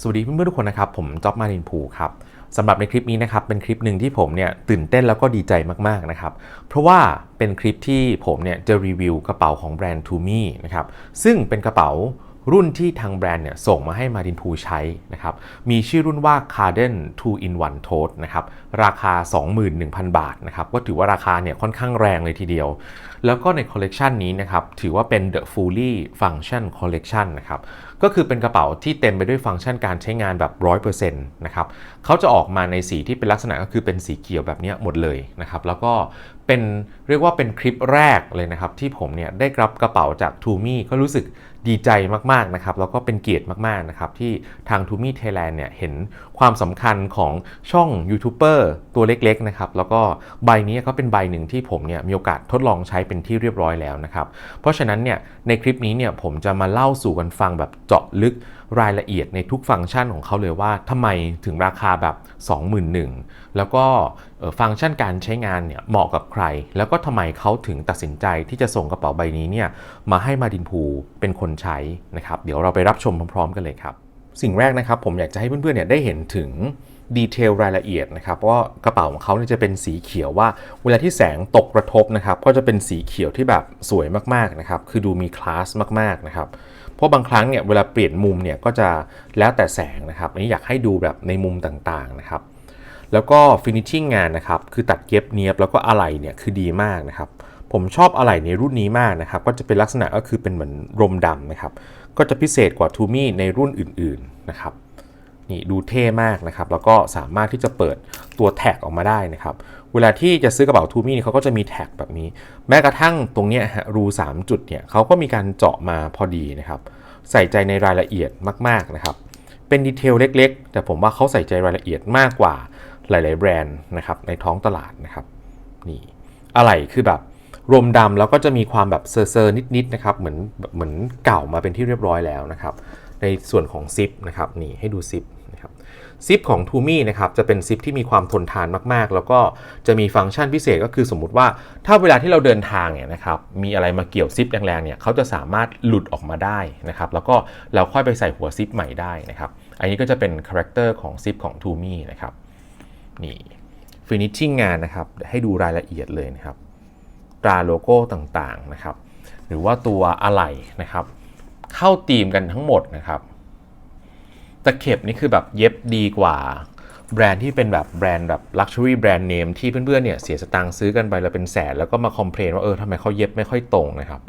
สวัสดีเพื่อนๆทุกคนนะครับผมจ๊อบมารินภูครับสำหรับในคลิปนี้นะครับเป็นคลิปหนึ่งที่ผมเนี่ยตื่นเต้นแล้วก็ดีใจมากๆนะครับเพราะว่าเป็นคลิปที่ผมเนี่ยจะรีวิวกระเป๋าของแบรนด์ t o m i นะครับซึ่งเป็นกระเป๋ารุ่นที่ทางแบรนด์เนี่ยส่งมาให้มารินภูใช้นะครับมีชื่อรุ่นว่า Carden 2 in 1 Tote นะครับราคา 21,000 บาทนะครับก็ถือว่าราคาเนี่ยค่อนข้างแรงเลยทีเดียวแล้วก็ในคอลเลกชันนี้นะครับถือว่าเป็น The Fully Function Collection นะครับก็คือเป็นกระเป๋าที่เต็มไปด้วยฟังก์ชันการใช้งานแบบ 100%นะครับเขาจะออกมาในสีที่เป็นลักษณะก็คือเป็นสีเขียวแบบนี้หมดเลยนะครับแล้วก็เป็นเรียกว่าเป็นคลิปแรกเลยนะครับที่ผมเนี่ยได้รับกระเป๋าจาก t o m i ก็รู้สึกดีใจมากๆนะครับแล้วก็เป็นเกียรติมากๆนะครับที่ทาง t o m i Thailand เนี่ยเห็น ความสำคัญของช่องยูทูบเบอร์ตัวเล็กๆนะครับแล้วก็ใบนี้ก็เป็นใบหนึ่งที่ผมเนี่ยมีโอกาสทดลองใช้เป็นที่เรียบร้อยแล้วนะครับเพราะฉะนั้นเนี่ยในคลิปนี้เนี่ยผมจะมาเล่าสู่กันฟังแบบเจาะลึกรายละเอียดในทุกฟังก์ชันของเขาเลยว่าทำไมถึงราคาแบบ 21,000แล้วก็ฟังก์ชันการใช้งานเนี่ยเหมาะกับใคร แล้วก็ทำไมเขาถึงตัดสินใจที่จะส่งกระเป๋าใบนี้เนี่ยมาให้มาดินพูเป็นคนใช้นะครับ เดี๋ยวเราไปรับชมพร้อมๆกันเลยครับ สิ่งแรกนะครับผมอยากจะให้เพื่อนๆเนี่ยได้เห็นถึงดีเทลรายละเอียดนะครับเพราะว่ากระเป๋าของเขาเนี่ยจะเป็นสีเขียวว่า เวลาที่แสงตกกระทบนะครับก็จะเป็นสีเขียวที่แบบสวยมากๆนะครับคือดูมีคลาสมากๆนะครับเพราะบางครั้งเนี่ยเวลาเปลี่ยนมุมเนี่ยก็จะแล้วแต่แสงนะครับอันนี้อยากให้ดูแบบในมุมต่างๆนะครับแล้วก็ฟินิชชิ่งงานนะครับคือตัดเย็บเนียบแล้วก็อะไหล่เนี่ยคือดีมากนะครับ ผมชอบอะไหล่ในรุ่นนี้มากนะครับ ก็จะเป็นลักษณะก็คือเป็นเหมือนรมดำนะครับ ก็จะพิเศษกว่าทูมี่ในรุ่นอื่นๆนะครับ นี่ดูเท่มากนะครับ แล้วก็สามารถที่จะเปิดตัวแท็กออกมาได้นะครับ เวลาที่จะซื้อกระเป๋าทูมี่เขาก็จะมีแท็กแบบนี้ แม้กระทั่งตรงเนี้ยฮะรู 3 จุดเนี่ยเขาก็มีการเจาะมาพอดีนะครับ ใส่ใจในรายละเอียดมากๆนะครับ เป็นดีเทลเล็ก ๆ แต่ผมว่าเขาใส่ใจรายละเอียดมากกว่าหลาย ๆ แบรนด์นะครับในท้องตลาดนะครับ นี่ อะไรคือแบบ รวมดำแล้วก็จะมีความแบบเซอร์ๆนิดๆนะครับเหมือนเหมือนเก่ามาเป็นที่เรียบร้อยแล้วนะครับ ในส่วนของซิปนะครับนี่ให้ดูซิปนะครับซิปของ t o m i นะครับจะเป็นซิปที่มีความทนทานมากๆ แล้วก็จะมีฟังก์ชันพิเศษก็คือสมมุติว่าถ้าเวลาที่เราเดินทางเนี่ยนะครับมีอะไรมาเกี่ยวซิปแรงๆเนี่ยเขาจะสามารถหลุดออกมาได้นะครับแล้วก็เราค่อยไปใส่หัวซิปใหม่ได้นะครับอันนี้ก็จะเป็นคาแรคเตอร์ของซิปของ t o m i นะครับนี่ฟินิชชิ่งงานนะครับให้ดูรายละเอียดเลยนะครับ ตราโลโก้ต่างๆนะครับ หรือว่าตัวอะไหล่นะครับ เข้าธีมกันทั้งหมดนะครับตะเข็บนี่คือแบบเย็บดีกว่าแบรนด์ที่เป็นแบบแบรนด์แบบลักชัวรี่แบรนด์เนมที่เพื่อนๆเนี่ยเสียสตางค์ซื้อกันไปแล้วเป็นแสน แล้วก็มาคอมเพลนว่าเออทำไมเขาเย็บไม่ค่อยตรงนะครับ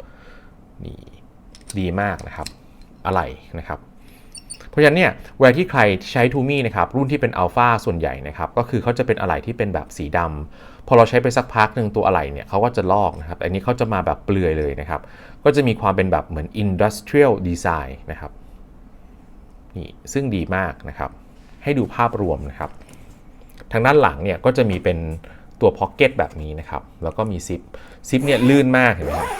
นี่ดีมากนะครับ อะไหล่นะครับ เพราะฉะนั้นเนี่ยเวลาที่ใครใช้ทูมี่นะครับรุ่นที่เป็นอัลฟาส่วนใหญ่นะครับก็คือเขาจะเป็นอะไหล่ที่เป็นแบบสีดำพอเราใช้ไปสักพักหนึ่งตัวอะไหล่เนี่ยเขาก็จะลอกนะครับอันนี้เขาจะมาแบบเปลือยเลยนะครับก็จะมีความเป็นแบบเหมือน industrial design นะครับนี่ซึ่งดีมากนะครับให้ดูภาพรวมนะครับทางด้านหลังเนี่ยก็จะมีเป็นตัวพ็อกเก็ตแบบนี้นะครับแล้วก็มีซิปซิปเนี่ยลื่นมากเห็นไหมครับ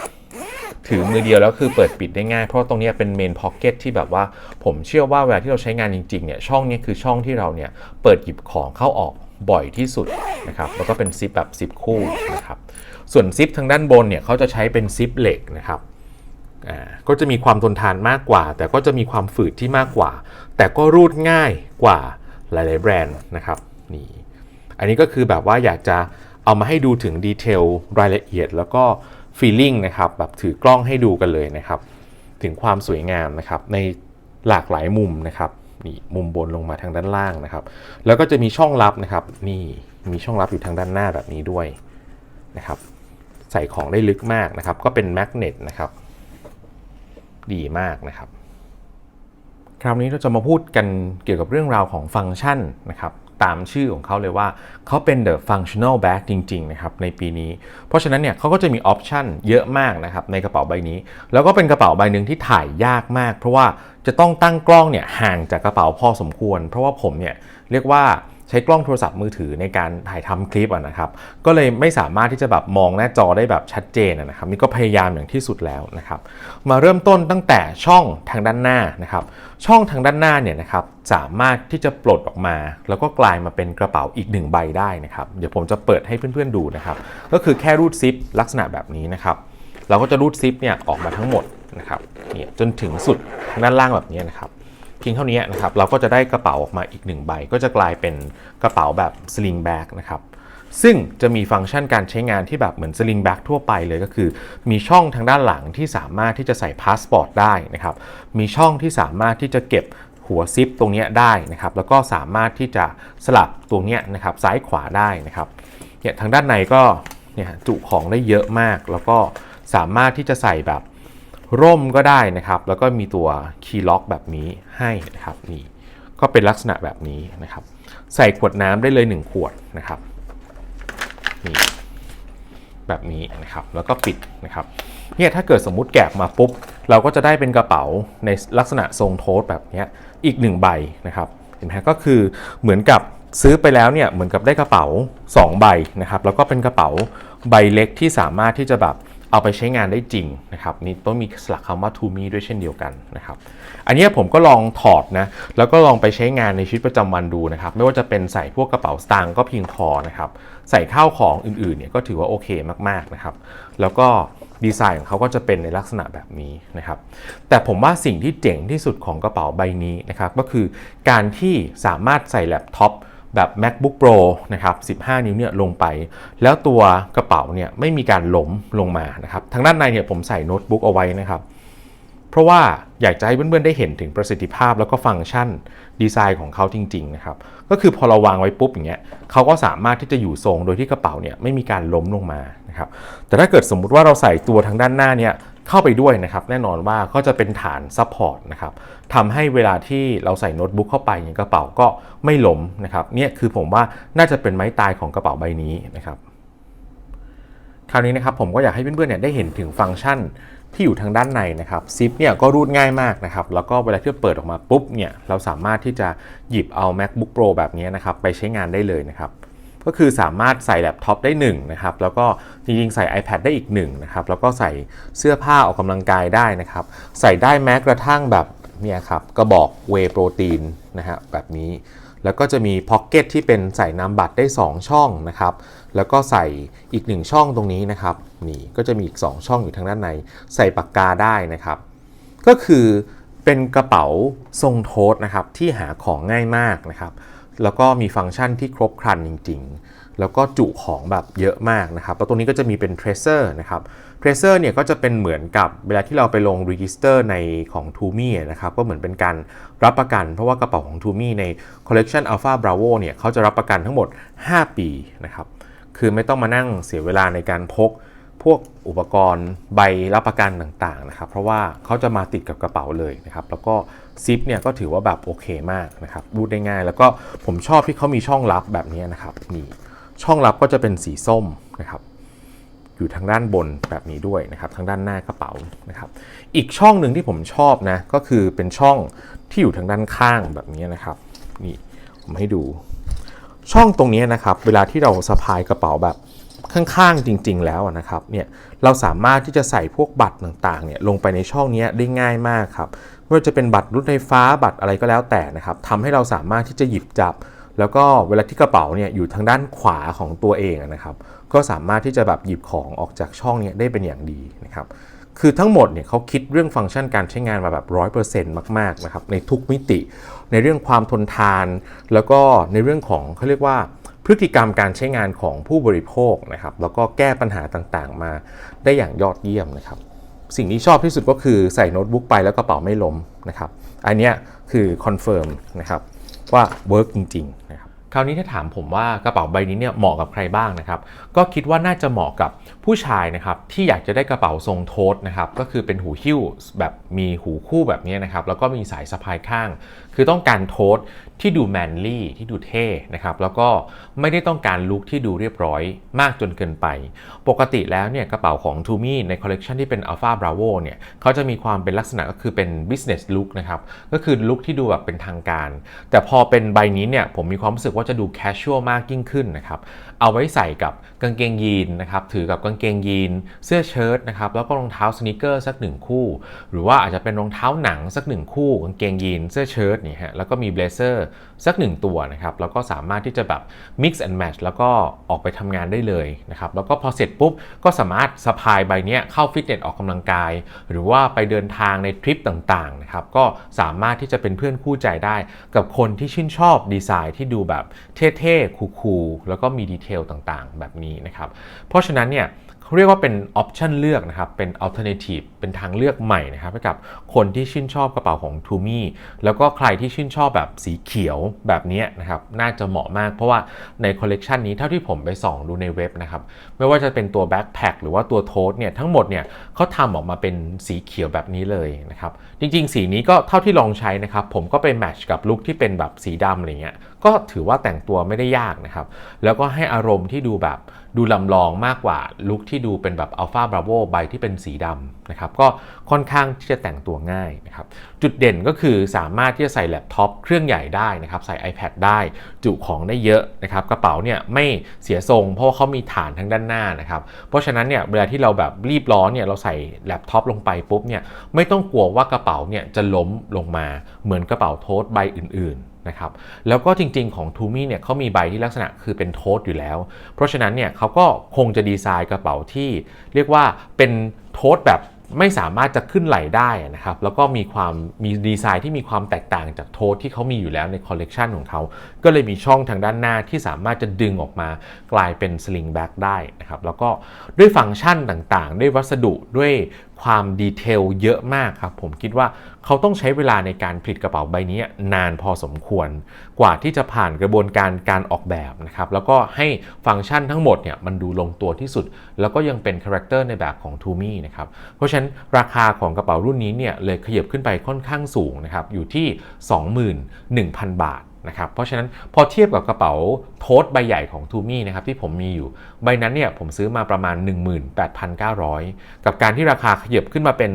ถือมือเดียวแล้วคือเปิดปิดได้ง่าย เพราะตรงนี้เป็นเมนพ็อกเก็ตที่แบบว่า ผมเชื่อว่าเวลาที่เราใช้งานจริงๆเนี่ยช่องนี้คือช่องที่เราเนี่ยเปิดหยิบของเข้าออกบ่อยที่สุดนะครับแล้วก็เป็นซิปแบบซิปคู่นะครับส่วนซิปทางด้านบนเนี่ยเขาจะใช้เป็นซิปเหล็กนะครับก็จะมีความทนทานมากกว่า แต่ก็จะมีความฝืดที่มากกว่า แต่ก็รูดง่ายกว่าหลาย ๆ แบรนด์นะครับนี่อันนี้ก็คือแบบว่าอยากจะเอามาให้ดูถึงดีเทลรายละเอียด แล้วก็ ฟีลลิ่งนะครับแบบถือกล้องให้ดูกันเลยนะครับ ถึงความสวยงามนะครับในหลากหลายมุมนะครับนี่มุมบนลงมาทางด้านล่างนะครับ แล้วก็จะมีช่องลับนะครับ นี่มีช่องลับอยู่ทางด้านหน้าแบบนี้ด้วยนะครับ ใส่ของได้ลึกมากนะครับ ก็เป็นแมกเนตนะครับ ดีมากนะครับ คราวนี้เราจะมาพูดกันเกี่ยวกับเรื่องราวของฟังก์ชันนะครับ ตามชื่อของเขาเลยว่าเขาเป็น the functional bag จริงๆนะครับในปีนี้ เพราะฉะนั้นเนี่ยเขาก็จะมีออปชันเยอะมากนะครับในกระเป๋าใบนี้ แล้วก็เป็นกระเป๋าใบหนึ่งที่ถ่ายยากมาก เพราะว่าจะต้องตั้งกล้องเนี่ยห่างจากกระเป๋าพอสมควร เพราะว่าผมเนี่ยเรียกว่า ใช้กล้องโทรศัพท์มือถือในการถ่ายทำคลิปะนะครับ ก็เลยไม่สามารถที่จะแบบมองหน้าจอได้แบบชัดเจนนะครับนี่ก็พยายามอย่างที่สุดแล้วนะครับ มาเริ่มต้นตั้งแต่ช่องทางด้านหน้านะครับ ช่องทางด้านหน้าเนี่ยนะครับสามารถที่จะปลดออกมา แล้วก็กลายมาเป็นกระเป๋าอีกหนึ่งใบได้นะครับ เดี๋ยวผมจะเปิดให้เพื่อนๆดูนะครับ ก็คือแค่รูดซิปลักษณะแบบนี้นะครับ เราก็จะรูดซิปเนี่ยออกมาทั้งหมดนะครับเนี่ยจนถึงสุดทางด้านล่างแบบนี้นะครับ เพียงเท่านี้นะครับเราก็จะได้กระเป๋าออกมาอีกหนึ่งใบ ก็จะกลายเป็นกระเป๋าแบบสลิงแบ็กนะครับซึ่งจะมีฟังก์ชันการใช้งานที่แบบเหมือนสลิงแบ็กทั่วไปเลยก็คือ มีช่องทางด้านหลังที่สามารถที่จะใส่พาสปอร์ตได้นะครับมีช่องที่สามารถที่จะเก็บหัวซิปตรงนี้ได้นะครับแล้วก็สามารถที่จะสลับตรงนี้นะครับซ้ายขวาได้นะครับเนี่ยทางด้านในก็เนี่ยจุของได้เยอะมาก แล้วก็สามารถที่จะใส่แบบ ร่มก็ได้นะครับ แล้วก็มีตัวคีย์ล็อกแบบนี้ให้นะครับนี่ก็เป็นลักษณะแบบนี้นะครับ ใส่ขวดน้ำได้เลย 1 ขวดนะครับนี่แบบนี้นะครับ แล้วก็ปิดนะครับเนี่ยถ้าเกิดสมมุติแกะมาปุ๊บ เราก็จะได้เป็นกระเป๋าในลักษณะทรงโทสแบบนี้อีก 1 ใบนะครับเห็นไหมก็คือเหมือนกับซื้อไปแล้วเนี่ยเหมือนกับได้กระเป๋า 2 ใบนะครับ แล้วก็เป็นกระเป๋าใบเล็กที่สามารถที่จะแบบ เอาไปใช้งานได้จริงนะครับนี่ต้องมีสลักคำว่า to me ด้วยเช่นเดียวกันนะครับอันนี้ผมก็ลองถอดนะแล้วก็ลองไปใช้งานในชีวิตประจำวันดูนะครับไม่ว่าจะเป็นใส่พวกกระเป๋าสตางค์ก็เพียงพอนะครับใส่ข้าวของอื่นๆเนี่ยก็ถือว่าโอเคมากๆนะครับแล้วก็ดีไซน์ของเขาก็จะเป็นในลักษณะแบบนี้นะครับ แต่ผมว่าสิ่งที่เจ๋งที่สุดของกระเป๋าใบนี้นะครับ ก็คือการที่สามารถใส่แล็ปท็อป แบบ MacBook Pro นะครับ 15 นิ้วเนี่ยลงไป แล้วตัวกระเป๋าเนี่ยไม่มีการหลมลงมานะครับ ทางด้านในเนี่ยผมใส่โน้ตบุ๊กเอาไว้นะครับ เพราะว่าอยากจะให้เพื่อนๆได้เห็นถึงประสิทธิภาพแล้วก็ฟังก์ชันดีไซน์ของเขาจริงๆนะครับ ก็คือพอเราวางไว้ปุ๊บอย่างเงี้ยเขาก็สามารถที่จะอยู่ทรงโดยที่กระเป๋าเนี่ยไม่มีการล้มลงมานะครับ แต่ถ้าเกิดสมมุติว่าเราใส่ตัวทางด้านหน้าเนี่ย เข้าไปด้วยนะครับแน่นอนว่าก็จะเป็นฐานซัพพอร์ตนะครับทำให้เวลาที่เราใส่โน้ตบุ๊กเข้าไปเนี่ยกระเป๋าก็ไม่ล้มนะครับเนี่ยคือผมว่าน่าจะเป็นไม้ตายของกระเป๋าใบนี้นะครับคราวนี้นะครับผมก็อยากให้เพื่อนๆเนี่ยได้เห็นถึงฟังก์ชันที่อยู่ทางด้านในนะครับซิปเนี่ยก็รูดง่ายมากนะครับแล้วก็เวลาที่เปิดออกมาปุ๊บเนี่ยเราสามารถที่จะหยิบเอา MacBook Pro แบบนี้นะครับไปใช้งานได้เลยนะครับ ก็คือสามารถใส่แล็ปท็อปได้1นะครับแล้วก็จริงๆใส่ iPad ได้อีก1นะครับแล้วก็ใส่เสื้อผ้าออกกำลังกายได้นะครับ ใส่ได้แม้กระทั่งแบบเนี่ยครับกระบอกเวโปรตีนนะฮะแบบนี้แล้วก็จะมีพ็อกเก็ตที่เป็นใส่นามบัตรได้ 2 ช่องนะครับ แล้วก็ใส่อีก 1 ช่องตรงนี้นะครับ นี่ก็จะมีอีก 2 ช่องอยู่ทางด้านใน ใส่ปากกาได้นะครับ ก็คือเป็นกระเป๋าทรงโทสนะครับที่หาของง่ายมากนะครับ แล้วก็มีฟังก์ชันที่ครบครันจริง ๆ แล้วก็จุของแบบเยอะมากนะครับ แล้วตรงนี้ก็จะมีเป็น tracer นะครับ tracer เนี่ยก็จะเป็นเหมือนกับเวลาที่เราไปลง register ในของ t o m i นะครับ ก็เหมือนเป็นการรับประกัน เพราะว่ากระเป๋าของ t o m i ใน collection Alpha Bravo เนี่ยเขาจะรับประกันทั้งหมด 5 ปีนะครับ คือไม่ต้องมานั่งเสียเวลาในการพกพวกอุปกรณ์ใบรับประกันต่างๆนะครับ เพราะว่าเขาจะมาติดกับกระเป๋าเลยนะครับ แล้วก็ ซิปเนี่ยก็ถือว่าแบบโอเคมากนะครับรูดได้ง่าย แล้วก็ผมชอบที่เขามีช่องลับแบบนี้นะครับนี่ช่องลับก็จะเป็นสีส้มนะครับอยู่ทางด้านบนแบบนี้ด้วยนะครับทางด้านหน้ากระเป๋านะครับอีกช่องหนึ่งที่ผมชอบนะก็คือเป็นช่องที่อยู่ทางด้านข้างแบบนี้นะครับนี่ผมให้ดูช่องตรงนี้นะครับเวลาที่เราสะพายกระเป๋าแบบ ข้างๆจริง ๆ แล้วนะครับเนี่ยเราสามารถที่จะใส่พวกบัตรต่างๆเนี่ยลงไปในช่องนี้ได้ง่ายมากครับไม่ว่าจะเป็นบัตรรถไฟฟ้าบัตรอะไรก็แล้วแต่นะครับทำให้เราสามารถที่จะหยิบจับ แล้วก็เวลาที่กระเป๋าเนี่ยอยู่ทางด้านขวาของตัวเองนะครับ ก็สามารถที่จะแบบหยิบของออกจากช่องนี้ได้เป็นอย่างดีนะครับคือทั้งหมดเนี่ยเขาคิดเรื่องฟังก์ชันการใช้งานมาแบบ100%มากๆนะครับในทุกมิติ ในเรื่องความทนทาน แล้วก็ในเรื่องของเขาเรียกว่า พฤติกรรมการใช้งานของผู้บริโภคนะครับ แล้วก็แก้ปัญหาต่างๆ มาได้อย่างยอดเยี่ยมนะครับ สิ่งที่ชอบที่สุดก็คือใส่โน้ตบุ๊กไปแล้วกระเป๋าไม่ล้มนะครับ อันเนี้ยคือคอนเฟิร์มนะครับว่าเวิร์กจริงๆนะครับคราวนี้ถ้าถามผมว่ากระเป๋าใบนี้เนี่ยเหมาะกับใครบ้างนะครับ ก็คิดว่าน่าจะเหมาะกับผู้ชายนะครับที่อยากจะได้กระเป๋าทรงโทสนะครับก็คือเป็นหูหิ้วแบบมีหูคู่แบบนี้นะครับแล้วก็มีสายสะพายข้าง คือต้องการโทสที่ดูแมนลี่ที่ดูเท่นะครับแล้วก็ไม่ได้ต้องการลุคที่ดูเรียบร้อยมากจนเกินไป ปกติแล้วเนี่ยกระเป๋าของ t o m i ในคอลเลกชันที่เป็น Alpha Bravo เนี่ยเขาจะมีความเป็นลักษณะก็คือเป็น business look นะครับก็คือลุคที่ดูแบบเป็นทางการ แต่พอเป็นใบนี้เนี่ยผมมีความรู้สึกว่าจะดู casual มากยิ่งขึ้นนะครับ เอาไว้ใส่กับกางเกงยีนนะครับถือกับกางเกงยีน เสื้อเชิ้ตนะครับแล้วก็รองเท้าสนิเกอร์สักหนึ่งคู่ หรือว่าอาจจะเป็นรองเท้าหนังสักหนึ่งคู่กางเกงยีนเสื้อเชิ้ตนี่ฮะแล้วก็มีเบลเซอร์สักหนึ่งตัวนะครับแล้วก็สามารถที่จะแบบ mix and match แล้วก็ออกไปทำงานได้เลยนะครับแล้วก็พอเสร็จปุ๊บก็สามารถสะพายใบเนี้ยเข้าฟิตเนสออกกำลังกาย หรือว่าไปเดินทางในทริปต่างๆนะครับก็สามารถที่จะเป็นเพื่อนคู่ใจได้ กับคนที่ชื่นชอบดีไซน์ที่ดูแบบเท่ๆคูลๆแล้วก็มีดีเทลต่างๆ แบบนี้นะครับ เพราะฉะนั้นเนี่ยเขาเรียกว่าเป็นออปชันเลือกนะครับ เป็น alternative เป็นทางเลือกใหม่นะครับให้กับคนที่ชื่นชอบกระเป๋าของ t o m y แล้วก็ใครที่ชื่นชอบแบบสีเขียวแบบนี้นะครับ น่าจะเหมาะมาก เพราะว่าในคอลเลกชันนี้เท่าที่ผมไปส่องดูในเว็บนะครับ ไม่ว่าจะเป็นตัวแบ็คแพคหรือว่าตัวโทสเนี่ยทั้งหมดเนี่ยเขาทำออกมาเป็นสีเขียวแบบนี้เลยนะครับ จริงๆ สีนี้ก็เท่าที่ลองใช้นะครับ ผมก็ไปแมทช์กับลุคที่เป็นแบบสีดำอะไรเงี้ย ก็ถือว่าแต่งตัวไม่ได้ยากนะครับ แล้วก็ให้อารมณ์ที่ดูแบบดูลำลองมากกว่าลุคที่ดูเป็นแบบอัลฟาบราโวใบที่เป็นสีดำนะครับ ก็ค่อนข้างที่จะแต่งตัวง่ายนะครับ จุดเด่นก็คือสามารถที่จะใส่แล็ปท็อปเครื่องใหญ่ได้นะครับ ใส่ iPad ได้จุของได้เยอะนะครับ กระเป๋าเนี่ยไม่เสียทรง เพราะว่าเขามีฐานทั้งด้านหน้านะครับ เพราะฉะนั้นเนี่ยเวลาที่เราแบบรีบร้อนเนี่ยเราใส่แล็ปท็อปลงไปปุ๊บเนี่ยไม่ต้องกลัวว่ากระเป๋าเนี่ยจะล้มลงมาเหมือนกระเป๋าโทสใบอื่นๆ นะครับแล้วก็จริงๆของ t o m y เนี่ยเขามีใบที่ลักษณะคือเป็นโทสอยู่แล้ว เพราะฉะนั้นเนี่ยเขาก็คงจะดีไซน์กระเป๋าที่ เรียกว่าเป็นโทสแบบไม่สามารถจะขึ้นไหลได้นะครับแล้วก็มีความมีดีไซน์ที่มีความแตกต่างจากโทสที่เขามีอยู่แล้วในคอลเลกชันของเขา ก็เลยมีช่องทางด้านหน้าที่สามารถจะดึงออกมากลายเป็นสลิงแบ็กได้นะครับแล้วก็ด้วยฟังก์ชันต่างๆ ด้วยวัสดุด้วย ความดีเทลเยอะมากครับ ผมคิดว่าเขาต้องใช้เวลาในการผลิตกระเป๋าใบนี้นานพอสมควร กว่าที่จะผ่านกระบวนการการออกแบบนะครับ แล้วก็ให้ฟังก์ชันทั้งหมดเนี่ยมันดูลงตัวที่สุด แล้วก็ยังเป็นคาแรคเตอร์ในแบบของ t o m y นะครับ เพราะฉะนั้นราคาของกระเป๋ารุ่นนี้เนี่ยเลยขยับขึ้นไปค่อนข้างสูงนะครับ อยู่ที่ 21,000 บาท นะครับเพราะฉะนั้นพอเทียบกับกระเป๋าโทสใบใหญ่ของ t o m y นะครับที่ผมมีอยู่ ใบนั้นเนี่ยผมซื้อมาประมาณ 18,900 กับการที่ราคาขยับขึ้นมาเป็น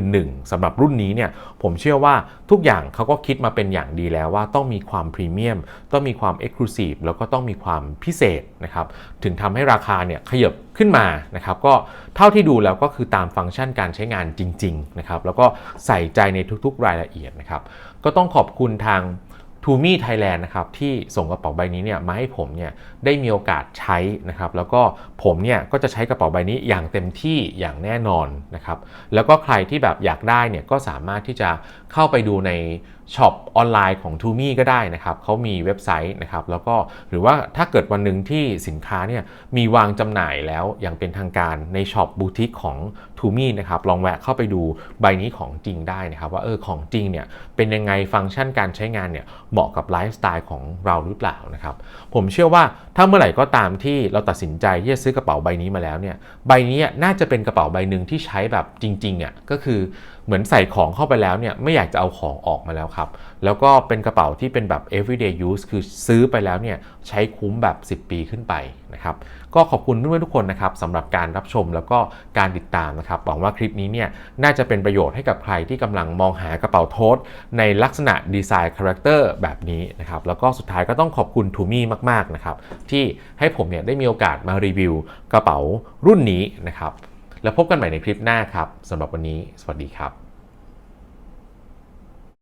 21,000สำหรับรุ่นนี้เนี่ยผมเชื่อว่าทุกอย่างเขาก็คิดมาเป็นอย่างดีแล้วว่าต้องมีความพรีเมียม ต้องมีความเอ็กซ์คลูซีฟแล้วก็ต้องมีความพิเศษนะครับถึงทำให้ราคาเนี่ยขยับขึ้นมานะครับก็เท่าที่ดูแล้วก็คือตามฟังก์ชันการใช้งานจริงๆนะครับแล้วก็ใส่ใจในทุกๆรายละเอียดนะครับก็ต้องขอบคุณทาง ทูมี่ไทยแลนด์นะครับที่ส่งกระเป๋าใบนี้เนี่ยมาให้ผมเนี่ยได้มีโอกาสใช้นะครับแล้วก็ผมเนี่ยก็จะใช้กระเป๋าใบนี้อย่างเต็มที่อย่างแน่นอนนะครับแล้วก็ใครที่แบบอยากได้เนี่ยก็สามารถที่จะเข้าไปดูใน ช็อปออนไลน์ของ t o m y ก็ได้นะครับเขามีเว็บไซต์นะครับแล้วก็หรือว่าถ้าเกิดวันหนึ่งที่สินค้าเนี่ยมีวางจำหน่ายแล้วอย่างเป็นทางการในช็อปบูติกของ t o m y นะครับลองแวะเข้าไปดูใบนี้ของจริงได้นะครับ ว่าเออของจริงเนี่ยเป็นยังไงฟังก์ชันการใช้งานเนี่ยเหมาะกับไลฟ์สไตล์ของเราหรือเปล่านะครับผมเชื่อว่าถ้าเมื่อไหร่ก็ตามที่เราตัดสินใจที่จะซื้อกระเป๋าใบนี้มาแล้วเนี่ยใบนี้น่าจะเป็นกระเป๋าใบหนึ่งที่ใช้แบบจริงๆอะก็คือ เหมือนใส่ของเข้าไปแล้วเนี่ยไม่อยากจะเอาของออกมาแล้วครับ แล้วก็เป็นกระเป๋าที่เป็นแบบ everyday use คือซื้อไปแล้วเนี่ยใช้คุ้มแบบ 10 ปีขึ้นไปนะครับ ก็ขอบคุณเพื่อนๆทุกคนนะครับสำหรับการรับชมแล้วก็การติดตามนะครับหวังว่าคลิปนี้เนี่ยน่าจะเป็นประโยชน์ให้กับใครที่กำลังมองหากระเป๋าโทสในลักษณะดีไซน์คาแรคเตอร์แบบนี้นะครับแล้วก็สุดท้ายก็ต้องขอบคุณทูมี่มากๆนะครับที่ให้ผมเนี่ยได้มีโอกาสมารีวิวกระเป๋ารุ่นนี้นะครับ แล้วพบกันใหม่ในคลิปหน้าครับสำหรับวันนี้ สวัสดีครับ